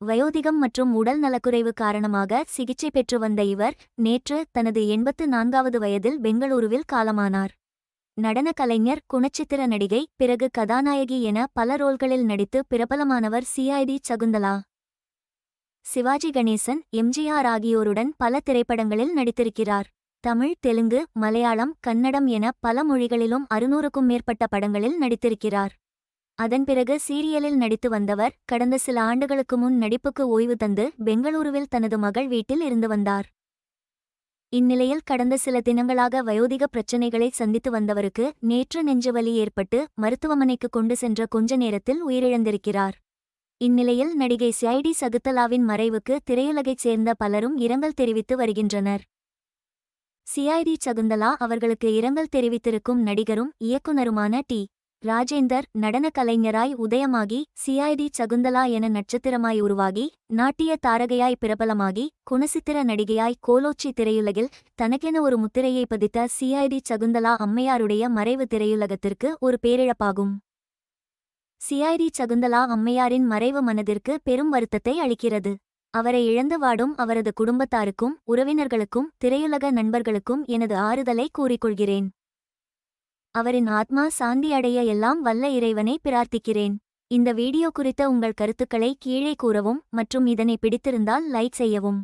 வயோதிகம் மற்றும் உடல் நலக்குறைவு காரணமாக சிகிச்சை பெற்று வந்த இவர் நேற்று தனது எண்பத்து நான்காவது வயதில் பெங்களூருவில் காலமானார். நடன கலைஞர் குணச்சித்திர நடிகை பிறகு கதாநாயகி என பல ரோல்களில் நடித்து பிரபலமானவர் சிஐடி சகுந்தலா. சிவாஜி கணேசன் எம்ஜிஆர் ஆகியோருடன் பல திரைப்படங்களில் நடித்திருக்கிறார். தமிழ் தெலுங்கு மலையாளம் கன்னடம் என பல மொழிகளிலும் அறுநூறுக்கும் மேற்பட்ட படங்களில் நடித்திருக்கிறார். அதன் பிறகு சீரியலில் நடித்து வந்தவர் கடந்த சில ஆண்டுகளுக்கு முன் நடிப்புக்கு ஓய்வு தந்து பெங்களூருவில் தனது மகள் வீட்டில் இருந்து வந்தார். இந்நிலையில் கடந்த சில தினங்களாக வயோதிக பிரச்சினைகளை சந்தித்து வந்தவருக்கு நேற்று நெஞ்சுவலி ஏற்பட்டு மருத்துவமனைக்கு கொண்டு சென்ற கொஞ்ச நேரத்தில் உயிரிழந்திருக்கிறார். இந்நிலையில் நடிகை சிஐடி சகுத்தலாவின் மறைவுக்கு திரையுலகைச் சேர்ந்த பலரும் இரங்கல் தெரிவித்து வருகின்றனர். சிஐடி சகுந்தலா அவர்களுக்கு இரங்கல் தெரிவித்திருக்கும் நடிகரும் இயக்குனருமான டி. ராஜேந்தர் நடன கலைஞராய் உதயமாகி சிஐடி சகுந்தலா என நட்சத்திரமாய் உருவாகி நாட்டிய தாரகையாய் பிரபலமாகி குணசித்திர நடிகையாய் கோலோச்சி திரையுலகில் தனக்கென ஒரு முத்திரையை பதித்த சிஐடி சகுந்தலா அம்மையாருடைய மறைவு திரையுலகத்திற்கு ஒரு பேரிழப்பாகும். சிஐடி சகுந்தலா அம்மையாரின் மறைவு மனதிற்கு பெரும் வருத்தத்தை அளிக்கிறது. அவரை இழந்து வாடும் அவரது குடும்பத்தாருக்கும் உறவினர்களுக்கும் திரையுலக நண்பர்களுக்கும் எனது ஆறுதலை கூறிக்கொள்கிறேன். அவரின் ஆத்மா சாந்தி அடைய எல்லாம் வல்ல இறைவனை பிரார்த்திக்கிறேன். இந்த வீடியோ குறித்த உங்கள் கருத்துக்களை கீழே கூறவும் மற்றும் இதனை பிடித்திருந்தால் லைக் செய்யவும்.